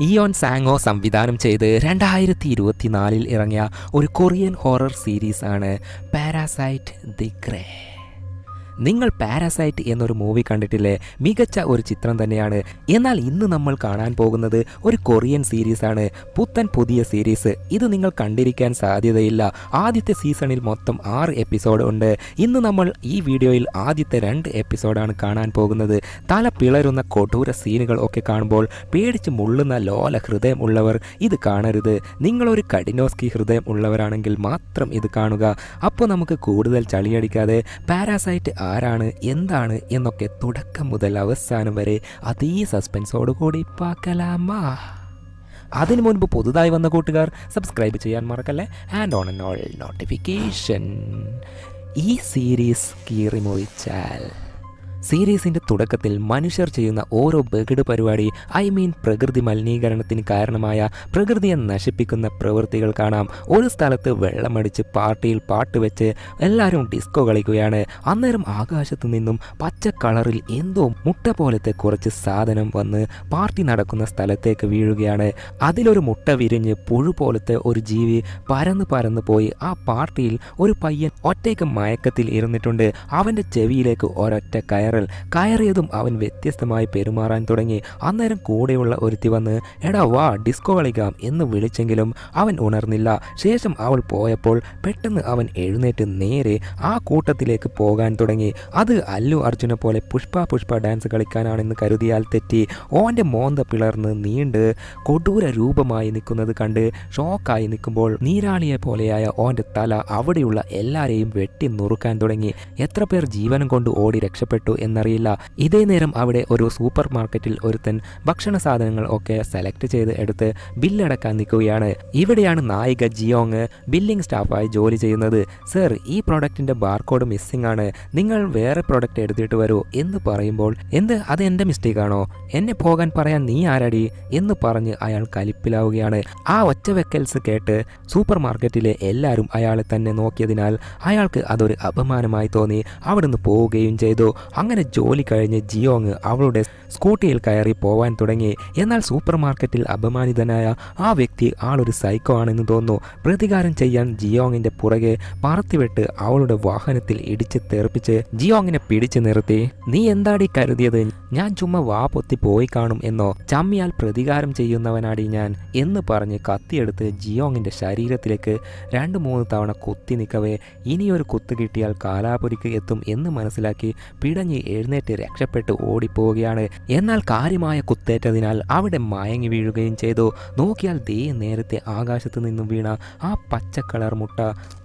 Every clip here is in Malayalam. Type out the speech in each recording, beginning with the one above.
ഇയോൺ സാങ്ങോ സംവിധാനം ചെയ്ത് രണ്ടായിരത്തി ഇരുപത്തിനാലിൽ ഇറങ്ങിയ ഒരു കൊറിയൻ ഹൊറർ സീരീസാണ് പാരാസൈറ്റ് ദി ഗ്രേ നിങ്ങൾ പാരാസൈറ്റ് എന്നൊരു മൂവി കണ്ടിട്ടില്ലേ? മികച്ച ഒരു ചിത്രം തന്നെയാണ്. എന്നാൽ ഇന്ന് നമ്മൾ കാണാൻ പോകുന്നത് ഒരു കൊറിയൻ സീരീസാണ് പുത്തൻ പുതിയ സീരീസ് ഇത് നിങ്ങൾ കണ്ടിരിക്കാൻ സാധ്യതയില്ല. ആദ്യത്തെ സീസണിൽ മൊത്തം ആറ് എപ്പിസോഡ് ഉണ്ട്. ഇന്ന് നമ്മൾ ഈ വീഡിയോയിൽ ആദ്യത്തെ രണ്ട് എപ്പിസോഡാണ് കാണാൻ പോകുന്നത്. തല പിളരുന്ന കൊടൂര സീനുകൾ ഒക്കെ കാണുമ്പോൾ പേടിച്ച് മുള്ളുന്ന ലോല ഹൃദയം ഉള്ളവർ ഇത് കാണരുത്. നിങ്ങളൊരു കഠിനോസ്കി ഹൃദയം ഉള്ളവരാണെങ്കിൽ മാത്രം ഇത് കാണുക. അപ്പോൾ നമുക്ക് കൂടുതൽ ചളിയടിക്കാതെ പാരാസൈറ്റ് ആരാണ് എന്താണ് എന്നൊക്കെ തുടക്കം മുതൽ അവസാനം വരെ അതേ സസ്പെൻസോടുകൂടി പാക്കലാമാ. അതിനു മുൻപ് പുതുതായി വന്ന കൂട്ടുകാർ സബ്സ്ക്രൈബ് ചെയ്യാൻ മറക്കല്ലേ? ആൻഡ് ഓൺ നോട്ടിഫിക്കേഷൻ ഈ സീരീസ് കീറി മുറിച്ചാൽ സീരീസിന്റെ തുടക്കത്തിൽ മനുഷ്യർ ചെയ്യുന്ന ഓരോ ബഗഡ് പരിപാടി ഐ മീൻ പ്രകൃതി മലിനീകരണത്തിന് കാരണമായ പ്രകൃതിയെ നശിപ്പിക്കുന്ന പ്രവൃത്തികൾ കാണാം. ഒരു സ്ഥലത്ത് വെള്ളമടിച്ച് പാർട്ടിയിൽ പാട്ട് വെച്ച് എല്ലാവരും ഡിസ്കോ കളിക്കുകയാണ്. അന്നേരം ആകാശത്തു നിന്നും പച്ച കളറിൽ എന്തോ മുട്ട പോലത്തെ കുറച്ച് സാധനം വന്ന് പാർട്ടി നടക്കുന്ന സ്ഥലത്തേക്ക് വീഴുകയാണ്. അതിലൊരു മുട്ട വിരിഞ്ഞ് പുഴു പോലത്തെ ഒരു ജീവി പരന്ന് പരന്ന് പോയി. ആ പാർട്ടിയിൽ ഒരു പയ്യൻ ഒറ്റയ്ക്ക് മയക്കത്തിൽ ഇരുന്നിട്ടുണ്ട്. അവന്റെ ചെവിയിലേക്ക് ഒരൊറ്റ കയറൽ കയറിയതും അവൻ വ്യത്യസ്തമായി പെരുമാറാൻ തുടങ്ങി. അന്നേരം കൂടെയുള്ള ഒരുത്തി വന്ന് എടാ വാ ഡിസ്കോ കളിക്കാം എന്ന് വിളിച്ചെങ്കിലും അവൻ ഉണർന്നില്ല. ശേഷം അവൾ പോയപ്പോൾ പെട്ടെന്ന് അവൻ എഴുന്നേറ്റ് നേരെ ആ കൂട്ടത്തിലേക്ക് പോകാൻ തുടങ്ങി. അത് അല്ലു അർജുനെ പോലെ പുഷ്പ പുഷ്പ ഡാൻസ് കളിക്കാനാണെന്ന് കരുതിയാൽ തെറ്റി. ഓന്റെ മോന്ത പിളർന്ന് നീണ്ട് കൊടൂര രൂപമായി നിൽക്കുന്നത് കണ്ട് ഷോക്കായി നിൽക്കുമ്പോൾ നീരാളിയെ പോലെയായ ഓന്റെ തല അവിടെയുള്ള എല്ലാവരെയും വെട്ടി നുറുക്കാൻ തുടങ്ങി. എത്ര പേർ ജീവനം കൊണ്ട് ഓടി രക്ഷപ്പെട്ടു എന്നറിയില്ല. ഇതേ നേരം അവിടെ ഒരു സൂപ്പർ മാർക്കറ്റിൽ ഒരുത്തൻ ഭക്ഷണ സാധനങ്ങൾ ഒക്കെ സെലക്ട് ചെയ്ത് എടുത്ത് ബില്ലടക്കാൻ നിൽക്കുകയാണ്. ഇവിടെയാണ് നായിക ജിയോങ് ബില്ലിംഗ് സ്റ്റാഫായി ജോലി ചെയ്യുന്നത്. സർ ഈ പ്രോഡക്റ്റിന്റെ ബാർകോഡ് മിസ്സിംഗ് ആണ്. നിങ്ങൾ വേറെ പ്രോഡക്റ്റ് എടുത്തിട്ട് വരൂ എന്ന് പറയുമ്പോൾ എന്ത്? അത് എന്റെ മിസ്റ്റേക്ക് ആണോ? എന്നെ പോകാൻ പറയാൻ നീ ആരടി? എന്ന് പറഞ്ഞ് അയാൾ കലിപ്പിലാവുകയാണ്. ആ ഒറ്റ വെക്കൽസ് കേട്ട് സൂപ്പർ മാർക്കറ്റിലെ എല്ലാവരും അയാളെ തന്നെ നോക്കിയതിനാൽ അയാൾക്ക് അതൊരു അപമാനമായി തോന്നി. അവിടുന്ന് പോവുകയും ചെയ്തു. അങ്ങനെ ജോലി കഴിഞ്ഞ് ജിയോങ് അവളുടെ സ്കൂട്ടിയിൽ കയറി പോവാൻ തുടങ്ങി. എന്നാൽ സൂപ്പർ മാർക്കറ്റിൽ അപമാനിതനായ ആ വ്യക്തി ആളൊരു സൈക്കോ ആണെന്ന് തോന്നുന്നു. പ്രതികാരം ചെയ്യാൻ ജിയോങ്ങിന്റെ പുറകെ പറത്തിവിട്ട് അവളുടെ വാഹനത്തിൽ ഇടിച്ച് തെറിപ്പിച്ച് ജിയോങ്ങിനെ പിടിച്ചു നിർത്തി. നീ എന്താടി കരുതിയത്? ഞാൻ ചുമ്മാ വാ പൊത്തി പോയി കാണും എന്നോ? ചമ്മിയാൽ പ്രതികാരം ചെയ്യുന്നവനാടി ഞാൻ. എന്ന് പറഞ്ഞ് കത്തിയെടുത്ത് ജിയോങ്ങിന്റെ ശരീരത്തിലേക്ക് രണ്ട് മൂന്ന് തവണ കുത്തി നിൽക്കവേ ഇനിയൊരു കുത്ത് കിട്ടിയാൽ കാലാപുരിക്ക് എത്തും എന്ന് മനസ്സിലാക്കി പിടഞ്ഞ് എഴുന്നേറ്റ് രക്ഷപ്പെട്ട് ഓടിപ്പോവുകയാണ്. എന്നാൽ കാര്യമായ കുത്തേറ്റതിനാൽ അവിടെ മയങ്ങി വീഴുകയും ചെയ്തു. നോക്കിയാൽ ദേ നേരത്തെ ആകാശത്ത് നിന്നും വീണ ആ പച്ച കളർ മുട്ട.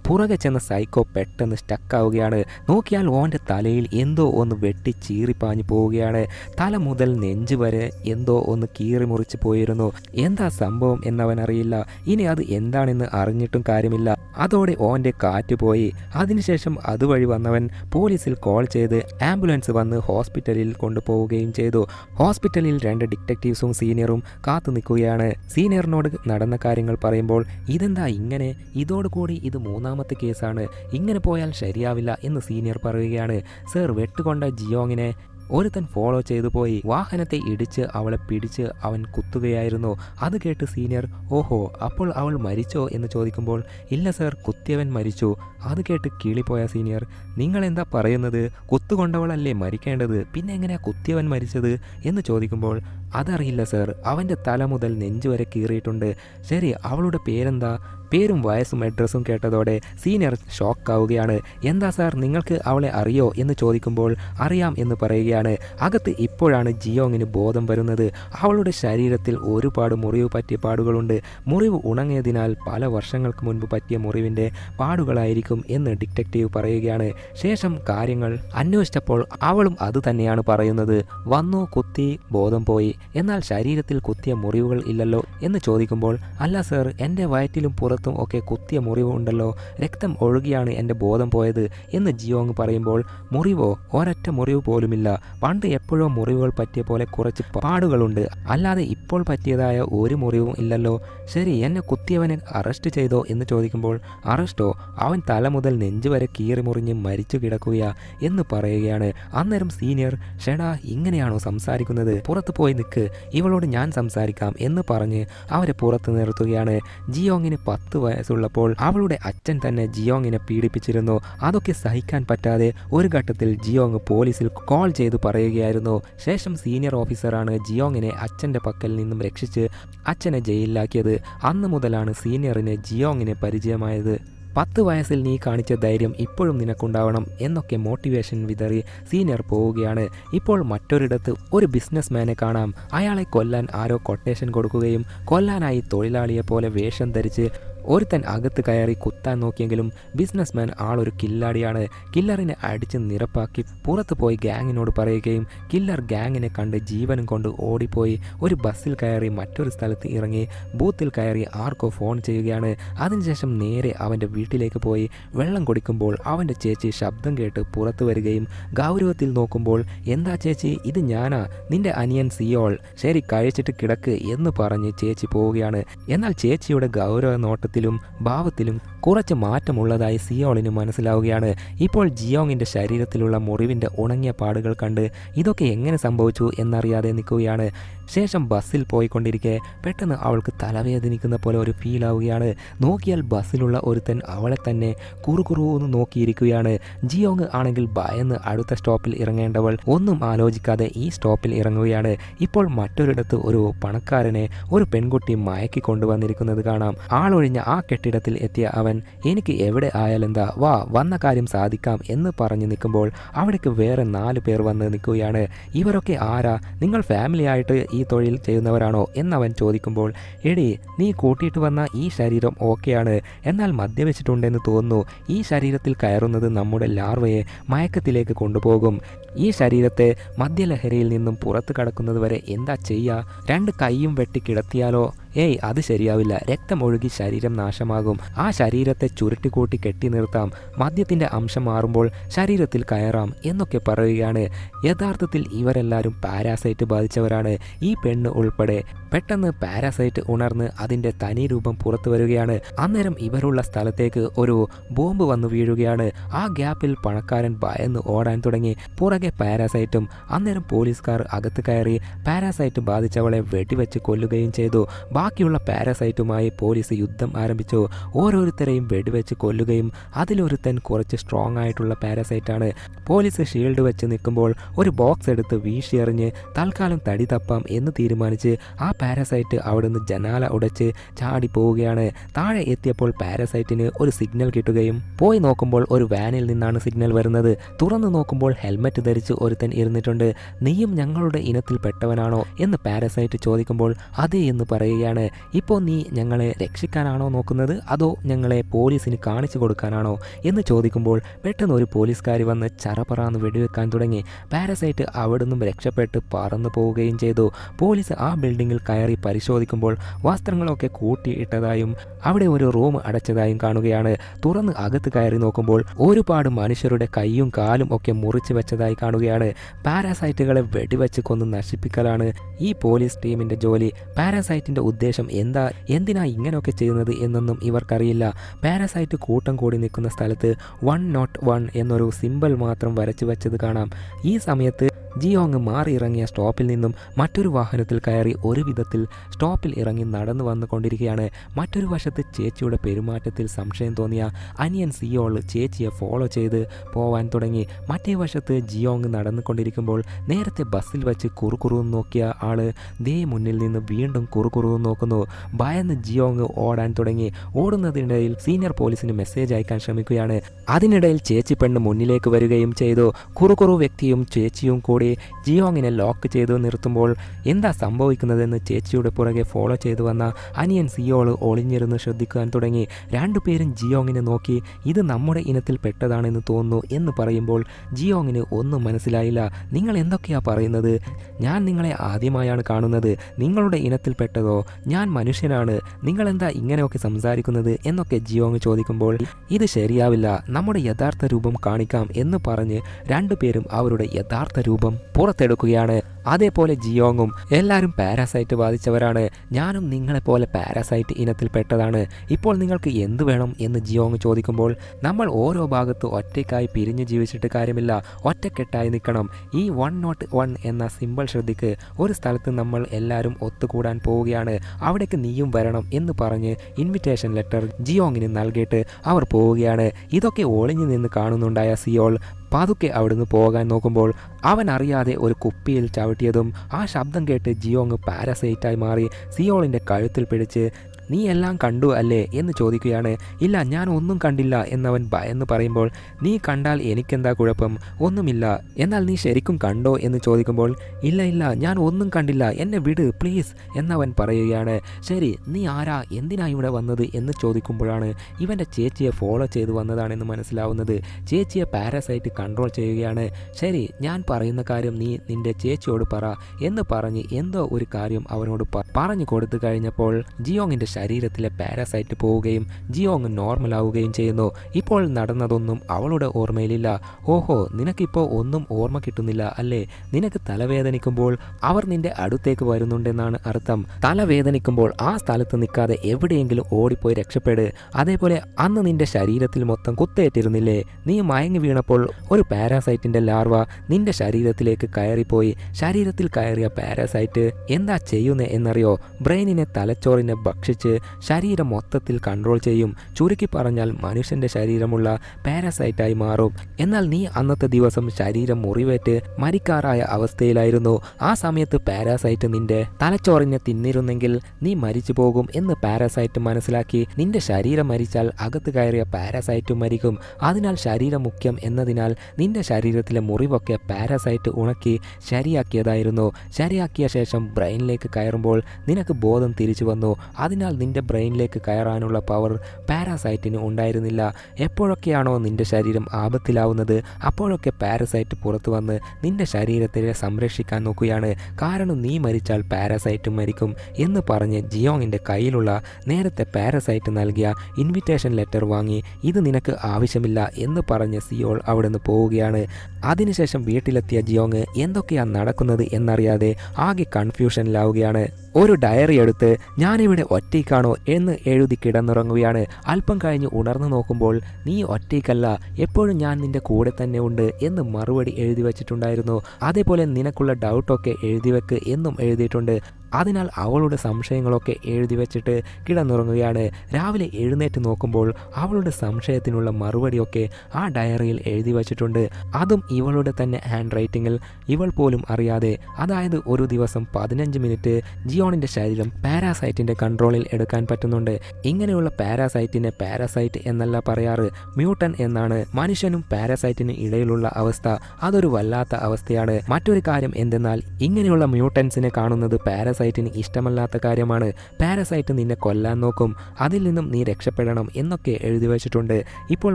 പുറകെ ചെന്ന സൈക്കോ പെട്ടെന്ന് സ്റ്റക്കാവുകയാണ്. നോക്കിയാൽ ഓന്റെ തലയിൽ എന്തോ ഒന്ന് വെട്ടി ചീറിപ്പാഞ്ഞു പോവുകയാണ്. തല മുതൽ നെഞ്ച് വരെ എന്തോ ഒന്ന് കീറി മുറിച്ച് പോയിരുന്നു. എന്താ സംഭവം എന്നവൻ അറിയില്ല ഇനി അത് എന്താണെന്ന് അറിഞ്ഞിട്ടും കാര്യമില്ല. അതോടെ ഓന്റെ കാറ്റ് പോയി. അതിനുശേഷം അതുവഴി വന്നവൻ പോലീസിൽ കോൾ ചെയ്ത് ആംബുലൻസ് വന്ന് ഹോസ്പിറ്റലിൽ കൊണ്ടുപോവുകയും ചെയ്തു. ഹോസ്പിറ്റലിൽ രണ്ട് ഡിറ്റക്റ്റീവ്സും സീനിയറും കാത്തു നിൽക്കുകയാണ്. സീനിയറിനോട് നടന്ന കാര്യങ്ങൾ പറയുമ്പോൾ ഇതെന്താ ഇങ്ങനെ? ഇതോടുകൂടി ഇത് മൂന്നാമത്തെ കേസാണ്. ഇങ്ങനെ പോയാൽ ശരിയാവില്ല എന്ന് സീനിയർ പറയുകയാണ്. സർ വെട്ടുകൊണ്ട ജിയോങ്ങിനെ ഒരുത്തൻ ഫോളോ ചെയ്തു പോയി. വാഹനത്തെ ഇടിച്ച് അവളെ പിടിച്ച് അവൻ കുത്തുകയായിരുന്നു. അത് കേട്ട് സീനിയർ ഓഹോ അപ്പോൾ അവൾ മരിച്ചോ? എന്ന് ചോദിക്കുമ്പോൾ ഇല്ല സർ കുത്തിയവൻ മരിച്ചു. അത് കേട്ട് കിളിപ്പോയ സീനിയർ നിങ്ങൾ എന്താ പറയുന്നത്? കുത്തുകൊണ്ടവളല്ലേ മരിക്കേണ്ടത്? പിന്നെ എങ്ങനെയാ കുത്തിയവൻ മരിച്ചത്? എന്ന് ചോദിക്കുമ്പോൾ അതറിയില്ല സർ അവന്റെ തല മുതൽ നെഞ്ചുവരെ കീറിയിട്ടുണ്ട്. ശരി അവളുടെ പേരെന്താ? പേരും വയസ്സും അഡ്രസ്സും കേട്ടതോടെ സീനിയർ ഷോക്കാവുകയാണ് എന്താ സാർ നിങ്ങൾക്ക് അവളെ അറിയോ എന്ന് ചോദിക്കുമ്പോൾ അറിയാം എന്ന് പറയുകയാണ്. അകത്ത് ഇപ്പോഴാണ് ജിയോങ്ങിന് ബോധം വരുന്നത്. അവളുടെ ശരീരത്തിൽ ഒരുപാട് മുറിവ് പറ്റിയ പാടുകളുണ്ട്. മുറിവ് ഉണങ്ങിയതിനാൽ പല വർഷങ്ങൾക്ക് മുൻപ് പറ്റിയ മുറിവിന്റെ പാടുകളായിരിക്കും എന്ന് ഡിറ്റക്റ്റീവ് പറയുകയാണ്. ശേഷം കാര്യങ്ങൾ അന്വേഷിച്ചപ്പോൾ അവളും അത് തന്നെയാണ് പറയുന്നത്. വന്നു കുത്തി ബോധം പോയി. എന്നാൽ ശരീരത്തിൽ കുത്തിയ മുറിവുകൾ ഇല്ലല്ലോ എന്ന് ചോദിക്കുമ്പോൾ അല്ല സർ എന്റെ വയറ്റിലും പുറത്തും ഒക്കെ കുത്തിയ മുറിവ് ഉണ്ടല്ലോ രക്തം ഒഴുകിയാണ് എന്റെ ബോധം പോയത് എന്ന് ജിയോങ് പറയുമ്പോൾ മുറിവോ? ഒരൊറ്റ മുറിവ് പോലുമില്ല. പണ്ട് എപ്പോഴോ മുറിവുകൾ പറ്റിയ പോലെ കുറച്ച് പാടുകളുണ്ട്. അല്ലാതെ ഇപ്പോൾ പറ്റിയതായ ഒരു മുറിവും ഇല്ലല്ലോ. ശരി എന്നെ കുത്തിയവനെ അറസ്റ്റ് ചെയ്തോ എന്ന് ചോദിക്കുമ്പോൾ അറസ്റ്റോ? അവൻ തല മുതൽ നെഞ്ചു വരെ കീറി മുറിഞ്ഞ് മരിച്ചു കിടക്കുകയാ എന്ന് പറയുകയാണ്. അന്നേരം സീനിയർ ഷെഡാ ഇങ്ങനെയാണോ സംസാരിക്കുന്നത്? പുറത്ത് പോയി നിൽക്ക് ഇവളോട് ഞാൻ സംസാരിക്കാം എന്ന് പറഞ്ഞ് അവരെ പുറത്ത് നിർത്തുകയാണ്. ജിയോങ്ങിന് പത്ത് വയസ്സുള്ളപ്പോൾ അവളുടെ അച്ഛൻ തന്നെ ജിയോങ്ങിനെ പീഡിപ്പിച്ചിരുന്നു. അതൊക്കെ സഹിക്കാൻ പറ്റാതെ ഒരു ഘട്ടത്തിൽ ജിയോങ് പോലീസിൽ കോൾ ചെയ്തു പറയുകയായിരുന്നു. ശേഷം സീനിയർ ഓഫീസറാണ് ജിയോങ്ങിനെ അച്ഛന്റെ പക്കൽ നിന്നും രക്ഷിച്ച് അച്ഛനെ ജയിലിലാക്കിയത്. അന്ന് മുതലാണ് സീനിയറിന് ജിയോങ്ങിനെ പരിചയമായത്. പത്ത് വയസ്സിൽ നീ കാണിച്ച ധൈര്യം ഇപ്പോഴും നിനക്കുണ്ടാവണം എന്നൊക്കെ മോട്ടിവേഷൻ വിതറി സീനിയർ പോവുകയാണ്. ഇപ്പോൾ മറ്റൊരിടത്ത് ഒരു ബിസിനസ്മാനെ കാണാം. അയാളെ കൊല്ലാൻ ആരോ കൊട്ടേഷൻ കൊടുക്കുകയും കൊല്ലാനായി തൊഴിലാളിയെ പോലെ വേഷം ധരിച്ച് ഒരുത്തൻ അകത്ത് കയറി കുത്താൻ നോക്കിയെങ്കിലും ബിസിനസ്മാൻ ആളൊരു കില്ലാടിയാണ്. കില്ലറിനെ അടിച്ച് നിരപ്പാക്കി പുറത്ത് പോയി ഗ്യാങ്ങിനോട് പറയുകയും കില്ലർ ഗ്യാങ്ങിനെ കണ്ട് ജീവനും കൊണ്ട് ഓടിപ്പോയി. ഒരു ബസ്സിൽ കയറി മറ്റൊരു സ്ഥലത്ത് ഇറങ്ങി ബൂത്തിൽ കയറി ആർക്കോ ഫോൺ ചെയ്യുകയാണ്. അതിനുശേഷം നേരെ അവന്റെ വീട്ടിലേക്ക് പോയി. വെള്ളം കുടിക്കുമ്പോൾ അവന്റെ ചേച്ചി ശബ്ദം കേട്ട് പുറത്തു വരികയും ഗൗരവത്തിൽ നോക്കുമ്പോൾ എന്താ ചേച്ചി? ഇത് ഞാനാ. നിന്റെ അനിയൻ സിയോൾ. ശരി കഴിച്ചിട്ട് കിടക്ക് എന്ന് പറഞ്ഞ് ചേച്ചി പോവുകയാണ്. എന്നാൽ ചേച്ചിയുടെ ഗൗരവ നോട്ടത്തിലും ഭാവത്തിലും കുറച്ച് മാറ്റമുള്ളതായി സിയോളിന് മനസ്സിലാവുകയാണ്. ഇപ്പോൾ ജിയോങ്ങിന്റെ ശരീരത്തിലുള്ള മുറിവിന്റെ ഉണങ്ങിയ പാടുകൾ കണ്ട് ഇതൊക്കെ എങ്ങനെ സംഭവിച്ചു എന്നറിയാതെ നിൽക്കുകയാണ്. ശേഷം ബസ്സിൽ പോയിക്കൊണ്ടിരിക്കെ പെട്ടെന്ന് അവൾക്ക് തലവേദനിക്കുന്ന പോലെ ഒരു ഫീൽ ആവുകയാണ്. നോക്കിയാൽ ബസ്സിലുള്ള ഒരുത്തൻ അവളെ തന്നെ കുറുകുറുന്ന് നോക്കിയിരിക്കുകയാണ്. ജിയോങ് ആണെങ്കിൽ ഭയന്ന് അടുത്ത സ്റ്റോപ്പിൽ ഇറങ്ങേണ്ടവൾ ഒന്നും ആലോചിക്കാതെ ഈ സ്റ്റോപ്പിൽ ഇറങ്ങുകയാണ്. ഇപ്പോൾ മറ്റൊരിടത്ത് ഒരു പണക്കാരനെ ഒരു പെൺകുട്ടി മയക്കി കൊണ്ടുവന്നിരിക്കുന്നത് കാണാം. ആളൊഴിഞ്ഞ ആ കെട്ടിടത്തിൽ എത്തിയ അവൻ എനിക്ക് എവിടെ ആയാലെന്താ? വാ വന്ന കാര്യം സാധിക്കാം എന്ന് പറഞ്ഞു നിൽക്കുമ്പോൾ അവിടേക്ക് വേറെ നാല് പേർ വന്ന് നിൽക്കുകയാണ്. ഇവരൊക്കെ ആരാ? നിങ്ങൾ ഫാമിലി ആയിട്ട് ഈ തൊഴിൽ ചെയ്യുന്നവരാണോ എന്നവൻ ചോദിക്കുമ്പോൾ എടി നീ കൂട്ടിയിട്ട് വന്ന ഈ ശരീരം ഓക്കെയാണ്. എന്നാൽ മദ്യവെച്ചിട്ടുണ്ടെന്ന് തോന്നുന്നു. ഈ ശരീരത്തിൽ കയറുന്നത് നമ്മുടെ ലാർവയെ മയക്കത്തിലേക്ക് കൊണ്ടുപോകും. ഈ ശരീരത്തെ മദ്യലഹരിയിൽ നിന്നും പുറത്തു കടക്കുന്നത് വരെ എന്താ ചെയ്യുക രണ്ട് കൈയും വെട്ടി കിടത്തിയാലോ? ഏയ് അത് ശരിയാവില്ല. രക്തം ഒഴുകി ശരീരം നാശമാകും. ആ ശരീരത്തെ ചുരുട്ടിക്കൂട്ടി കെട്ടി നിർത്താം. മദ്യത്തിന്റെ അംശം മാറുമ്പോൾ ശരീരത്തിൽ കയറാം എന്നൊക്കെ പറയുകയാണ്. യഥാർത്ഥത്തിൽ ഇവരെല്ലാവരും പാരാസൈറ്റ് ബാധിച്ചവരാണ്. ഈ പെണ്ണ് ഉൾപ്പെടെ പെട്ടെന്ന് പാരാസൈറ്റ് ഉണർന്ന് അതിന്റെ തനി രൂപം പുറത്തു വരികയാണ്. അന്നേരം ഇവരുള്ള സ്ഥലത്തേക്ക് ഒരു ബോംബ് വന്നു വീഴുകയാണ്. ആ ഗ്യാപ്പിൽ പണക്കാരൻ ഭയന്ന് ഓടാൻ തുടങ്ങി. പുറകെ പാരാസൈറ്റും അന്നേരം പോലീസുകാർ അകത്ത് കയറി പാരാസൈറ്റ് ബാധിച്ചവളെ വെടിവെച്ച് കൊല്ലുകയും ചെയ്തു. ബാക്കിയുള്ള പാരസൈറ്റുമായി പോലീസ് യുദ്ധം ആരംഭിച്ചു. ഓരോരുത്തരെയും വെടിവെച്ച് കൊല്ലുകയും അതിലൊരുത്തൻ കുറച്ച് സ്ട്രോങ് ആയിട്ടുള്ള പാരസൈറ്റാണ്. പോലീസ് ഷീൽഡ് വെച്ച് നിൽക്കുമ്പോൾ ഒരു ബോക്സ് എടുത്ത് വീശിയെറിഞ്ഞ് തൽക്കാലം തടി തപ്പാം എന്ന് തീരുമാനിച്ച് ആ പാരസൈറ്റ് അവിടുന്ന് ജനാല ഉടച്ച് ചാടി പോവുകയാണ് താഴെ എത്തിയപ്പോൾ പാരസൈറ്റിന് ഒരു സിഗ്നൽ കിട്ടുകയും പോയി നോക്കുമ്പോൾ ഒരു വാനിൽ നിന്നാണ് സിഗ്നൽ വരുന്നത്. തുറന്നു നോക്കുമ്പോൾ ഹെൽമറ്റ് ധരിച്ച് ഒരുത്തൻ ഇരുന്നിട്ടുണ്ട്. നീയും ഞങ്ങളുടെ ഇനത്തിൽ പെട്ടവനാണോ എന്ന് പാരസൈറ്റ് ചോദിക്കുമ്പോൾ അതെ എന്ന് പറയുകയാണ്. ഇപ്പോൾ നീ ഞങ്ങളെ രക്ഷിക്കാനാണോ നോക്കുന്നത്? അതോ ഞങ്ങളെ പോലീസിന് കാണിച്ചു കൊടുക്കാനാണോ? എന്ന് ചോദിക്കുമ്പോൾ പെട്ടെന്ന് ഒരു പോലീസുകാർ വന്ന് ചറപറാന്ന് വെടിവെക്കാൻ തുടങ്ങി. പാരസൈറ്റ് അവിടെ നിന്നും രക്ഷപ്പെട്ട് പറന്നു പോവുകയും ചെയ്തു. പോലീസ് ആ ബിൽഡിങ്ങിൽ കയറി പരിശോധിക്കുമ്പോൾ വസ്ത്രങ്ങളൊക്കെ കൂട്ടിയിട്ടതായും അവിടെ ഒരു റൂം അടച്ചതായും കാണുകയാണ്. തുറന്ന് അകത്ത് കയറി നോക്കുമ്പോൾ ഒരുപാട് മനുഷ്യരുടെ കൈയും കാലും ഒക്കെ മുറിച്ച് വെച്ചതായി കാണുകയാണ്. പാരാസൈറ്റുകളെ വെടിവെച്ച് കൊന്ന് നശിപ്പിക്കലാണ് ഈ പോലീസ് ടീമിന്റെ ജോലി. പാരാസൈറ്റിന്റെ ഉദ്ദേശം എന്താ? എന്തിനാ ഇങ്ങനെയൊക്കെ ചെയ്യുന്നത് എന്നൊന്നും ഇവർക്കറിയില്ല. പാരസൈറ്റ് കൂട്ടം കൂടി നിൽക്കുന്ന സ്ഥലത്ത് വൺ നോട്ട് വൺ എന്നൊരു സിമ്പിൾ മാത്രം വരച്ചു വെച്ചത് കാണാം. ഈ സമയത്ത് ജിയോങ് മാറി ഇറങ്ങിയ സ്റ്റോപ്പിൽ നിന്നും മറ്റൊരു വാഹനത്തിൽ കയറി ഒരു വിധത്തിൽ സ്റ്റോപ്പിൽ ഇറങ്ങി നടന്നു വന്നുകൊണ്ടിരിക്കുകയാണ്. മറ്റൊരു വശത്ത് ചേച്ചിയുടെ പെരുമാറ്റത്തിൽ സംശയം തോന്നിയ അനിയൻ സിയോൾ ചേച്ചിയെ ഫോളോ ചെയ്ത് പോവാൻ തുടങ്ങി. മറ്റേ വശത്ത് ജിയോങ് നടന്നുകൊണ്ടിരിക്കുമ്പോൾ നേരത്തെ ബസ്സിൽ വെച്ച് കുറുകുറുന്ന് നോക്കിയ ആൾ ദേ മുന്നിൽ നിന്ന് വീണ്ടും കുറുകുറുന്ന് നോക്കുന്നു. ഭയന്ന് ജിയോങ് ഓടാൻ തുടങ്ങി. ഓടുന്നതിനിടയിൽ സീനിയർ പോലീസിന് മെസ്സേജ് അയക്കാൻ ശ്രമിക്കുകയാണ്. അതിനിടയിൽ ചേച്ചി പെണ്ണ് മുന്നിലേക്ക് വരികയും ചെയ്തു. കുറുകുറു വ്യക്തിയും ചേച്ചിയും കൂടി ജിയോങ്ങിനെ ലോക്ക് ചെയ്തു നിർത്തുമ്പോൾ എന്താ സംഭവിക്കുന്നതെന്ന് ചേച്ചിയുടെ പുറകെ ഫോളോ ചെയ്തു വന്ന അനിയൻ സിയോൾ ഒളിഞ്ഞിരുന്ന് ശ്രദ്ധിക്കാൻ തുടങ്ങി. രണ്ടുപേരും ജിയോങ്ങിനെ നോക്കി ഇത് നമ്മുടെ ഇനത്തിൽ പെട്ടതാണെന്ന് തോന്നുന്നു എന്ന് പറയുമ്പോൾ ജിയോങ്ങിന് ഒന്നും മനസ്സിലായില്ല. നിങ്ങൾ എന്തൊക്കെയാ പറയുന്നത്? ഞാൻ നിങ്ങളെ ആദ്യമായാണ് കാണുന്നത്. നിങ്ങളുടെ ഇനത്തിൽപ്പെട്ടതോ ഞാൻ മനുഷ്യനാണ് നിങ്ങൾ എന്താ ഇങ്ങനെയൊക്കെ സംസാരിക്കുന്നത് എന്നൊക്കെ ജിയോങ് ചോദിക്കുമ്പോൾ ഇത് ശരിയാവില്ല നമ്മുടെ യഥാർത്ഥ രൂപം കാണിക്കാം എന്ന് പറഞ്ഞ് രണ്ടുപേരും അവരുടെ യഥാർത്ഥ രൂപം പുറത്തെടുക്കുകയാണ്. അതേപോലെ ജിയോങ്ങും എല്ലാവരും പാരാസൈറ്റ് ബാധിച്ചവരാണ്. ഞാനും നിങ്ങളെപ്പോലെ പാരാസൈറ്റ് ഇനത്തിൽപ്പെട്ടതാണ്. ഇപ്പോൾ നിങ്ങൾക്ക് എന്ത് വേണം എന്ന് ജിയോങ് ചോദിക്കുമ്പോൾ നമ്മൾ ഓരോ ഭാഗത്ത് ഒറ്റയ്ക്കായി പിരിഞ്ഞു ജീവിച്ചിട്ട് കാര്യമില്ല. ഒറ്റക്കെട്ടായി നിൽക്കണം. ഈ വൺ നോട്ട് വൺ എന്ന സിമ്പിൾ ശ്രദ്ധിക്ക്. ഒരു സ്ഥലത്ത് നമ്മൾ എല്ലാവരും ഒത്തുകൂടാൻ പോവുകയാണ്. അവിടേക്ക് നീയും വരണം എന്ന് പറഞ്ഞ് ഇൻവിറ്റേഷൻ ലെറ്റർ ജിയോങ്ങിന് നൽകിയിട്ട് അവർ പോവുകയാണ്. ഇതൊക്കെ ഒളിഞ്ഞു നിന്ന് കാണുന്നുണ്ടായ സിയോൾ പതുക്കെ അവിടുന്ന് പോകാൻ നോക്കുമ്പോൾ അവൻ അറിയാതെ ഒരു കുപ്പിയിൽ ചവിട്ടിയതും ആ ശബ്ദം കേട്ട് ജിയോങ് പാരസൈറ്റായി മാറി. സിയോളിന്റെ കഴുത്തിൽ പിടിച്ച് നീ എല്ലാം കണ്ടു അല്ലേ എന്ന് ചോദിക്കുകയാണ്. ഇല്ല ഞാൻ ഒന്നും കണ്ടില്ല എന്നവൻ എന്ന് പറയുമ്പോൾ നീ കണ്ടാൽ എനിക്കെന്താ കുഴപ്പം? ഒന്നുമില്ല. എന്നാൽ നീ ശരിക്കും കണ്ടോ? എന്ന് ചോദിക്കുമ്പോൾ ഇല്ല ഇല്ല ഞാൻ ഒന്നും കണ്ടില്ല. എന്നെ വിട് പ്ലീസ് എന്നവൻ പറയുകയാണ്. ശരി നീ ആരാ? എന്തിനാ ഇവിടെ വന്നത്? എന്ന് ചോദിക്കുമ്പോഴാണ് ഇവന്റെ ചേച്ചിയെ ഫോളോ ചെയ്ത് വന്നതാണെന്ന് മനസ്സിലാവുന്നത്. ചേച്ചിയെ പാരസൈറ്റ് കൺട്രോൾ ചെയ്യുകയാണ്. ശരി ഞാൻ പറയുന്ന കാര്യം നീ നിന്റെ ചേച്ചിയോട് പറ എന്ന് പറഞ്ഞ് എന്തോ ഒരു കാര്യം അവനോട് പ- പറഞ്ഞു കൊടുത്തു കഴിഞ്ഞപ്പോൾ ജിയോങ്ങിന്റെ ശരീരത്തിലെ പാരസൈറ്റ് പോവുകയും ജിയോങ് നോർമൽ ആവുകയും ചെയ്യുന്നു. ഇപ്പോൾ നടന്നതൊന്നും അവളുടെ ഓർമ്മയിലില്ല. ഓഹോ നിനക്കിപ്പോൾ ഒന്നും ഓർമ്മ കിട്ടുന്നില്ല അല്ലേ? നിനക്ക് തലവേദനിക്കുമ്പോൾ അവർ നിന്റെ അടുത്തേക്ക് വരുന്നുണ്ടെന്നാണ് അർത്ഥം. തലവേദനിക്കുമ്പോൾ ആ സ്ഥലത്ത് നിൽക്കാതെ എവിടെയെങ്കിലും ഓടിപ്പോയി രക്ഷപ്പെട്. അതേപോലെ അന്ന് നിന്റെ ശരീരത്തിൽ മൊത്തം കുത്തേറ്റിരുന്നില്ലേ? നീ മയങ്ങി വീണപ്പോൾ ഒരു പാരാസൈറ്റിന്റെ ലാർവ നിന്റെ ശരീരത്തിലേക്ക് കയറിപ്പോയി. ശരീരത്തിൽ കയറിയ പാരാസൈറ്റ് എന്താ ചെയ്യുന്നത് എന്നറിയോ ബ്രെയിനിനെ തലച്ചോറിനെ ഭക്ഷിച്ച് ശരീരം മൊത്തത്തിൽ കൺട്രോൾ ചെയ്യും. ചുരുക്കി പറഞ്ഞാൽ മനുഷ്യന്റെ ശരീരമുള്ള പാരസൈറ്റായി മാറും. എന്നാൽ നീ അന്നത്തെ ദിവസം ശരീരം മുറിവേറ്റ് മരിക്കാറായ അവസ്ഥയിലായിരുന്നു. ആ സമയത്ത് പാരാസൈറ്റ് നിന്റെ തലച്ചോറിനെ തിന്നിരുന്നെങ്കിൽ നീ മരിച്ചു പോകും എന്ന് പാരാസൈറ്റ് മനസ്സിലാക്കി നിന്റെ ശരീരം മരിച്ചാൽ അകത്ത് കയറിയ പാരാസൈറ്റും മരിക്കും. അതിനാൽ ശരീരം മുഖ്യം എന്നതിനാൽ നിന്റെ ശരീരത്തിലെ മുറിവൊക്കെ പാരാസൈറ്റ് ഉണക്കി ശരിയാക്കിയതായിരുന്നു. ശരിയാക്കിയ ശേഷം ബ്രെയിനിലേക്ക് കയറുമ്പോൾ നിനക്ക് ബോധം തിരിച്ചു വന്നു. അതിനാൽ നിന്റെ ബ്രെയിനിലേക്ക് കയറാനുള്ള പവർ പാരാസൈറ്റിന് ഉണ്ടായിരുന്നില്ല. എപ്പോഴൊക്കെയാണോ നിന്റെ ശരീരം ആപത്തിലാവുന്നത് അപ്പോഴൊക്കെ പാരസൈറ്റ് പുറത്തു വന്ന് നിന്റെ ശരീരത്തെ സംരക്ഷിക്കാൻ നോക്കുകയാണ്. കാരണം നീ മരിച്ചാൽ പാരസൈറ്റും മരിക്കും എന്ന് പറഞ്ഞ് ജിയോങ്ങിന്റെ കയ്യിലുള്ള നേരത്തെ പാരസൈറ്റ് നൽകിയ ഇൻവിറ്റേഷൻ ലെറ്റർ വാങ്ങി ഇത് നിനക്ക് ആവശ്യമില്ല എന്ന് പറഞ്ഞ് സിയോൾ അവിടെ നിന്ന് പോവുകയാണ്. അതിനുശേഷം വീട്ടിലെത്തിയ ജിയോങ് എന്തൊക്കെയാണ് നടക്കുന്നത് എന്നറിയാതെ ആകെ കൺഫ്യൂഷനിലാവുകയാണ് ഒരു ഡയറി എടുത്ത് ഞാനിവിടെ ഒറ്റയ്ക്കാണോ എന്ന് എഴുതി കിടന്നുറങ്ങുകയാണ്. അല്പം കഴിഞ്ഞ് ഉണർന്നു നോക്കുമ്പോൾ നീ ഒറ്റയ്ക്കല്ല എപ്പോഴും ഞാൻ നിന്റെ കൂടെ തന്നെ ഉണ്ട് എന്ന് മറുപടി എഴുതി വെച്ചിട്ടുണ്ടായിരുന്നു. അതേപോലെ നിനക്കുള്ള ഡൗട്ടൊക്കെ എഴുതി വെക്ക് എന്നും എഴുതിയിട്ടുണ്ട്. അതിനാൽ അവളുടെ സംശയങ്ങളൊക്കെ എഴുതി വെച്ചിട്ട് കിടന്നുറങ്ങുകയാണ്. രാവിലെ എഴുന്നേറ്റ് നോക്കുമ്പോൾ അവളുടെ സംശയത്തിനുള്ള മറുപടിയൊക്കെ ആ ഡയറിയിൽ എഴുതി വച്ചിട്ടുണ്ട്. അതും ഇവളുടെ തന്നെ ഹാൻഡ് റൈറ്റിങ്ങിൽ ഇവൾ പോലും അറിയാതെ അതായത് ഒരു ദിവസം പതിനഞ്ച് മിനിറ്റ് ജിയോണിന്റെ ശരീരം പാരാസൈറ്റിന്റെ കൺട്രോളിൽ എടുക്കാൻ പറ്റുന്നുണ്ട്. ഇങ്ങനെയുള്ള പാരാസൈറ്റിനെ പാരാസൈറ്റ് എന്നല്ല പറയാറ് മ്യൂട്ടൻ എന്നാണ്. മനുഷ്യനും പാരാസൈറ്റിനും ഇടയിലുള്ള അവസ്ഥ അതൊരു വല്ലാത്ത അവസ്ഥയാണ്. മറ്റൊരു കാര്യം എന്തെന്നാൽ ഇങ്ങനെയുള്ള മ്യൂട്ടൻസിനെ കാണുന്നത് പാരസൈറ്റിന് ഇഷ്ടമല്ലാത്ത കാര്യമാണ്. പാരസൈറ്റ് നിന്നെ കൊല്ലാൻ നോക്കും. അതിൽ നിന്നും നീ രക്ഷപ്പെടണം എന്നൊക്കെ എഴുതി വച്ചിട്ടുണ്ട്. ഇപ്പോൾ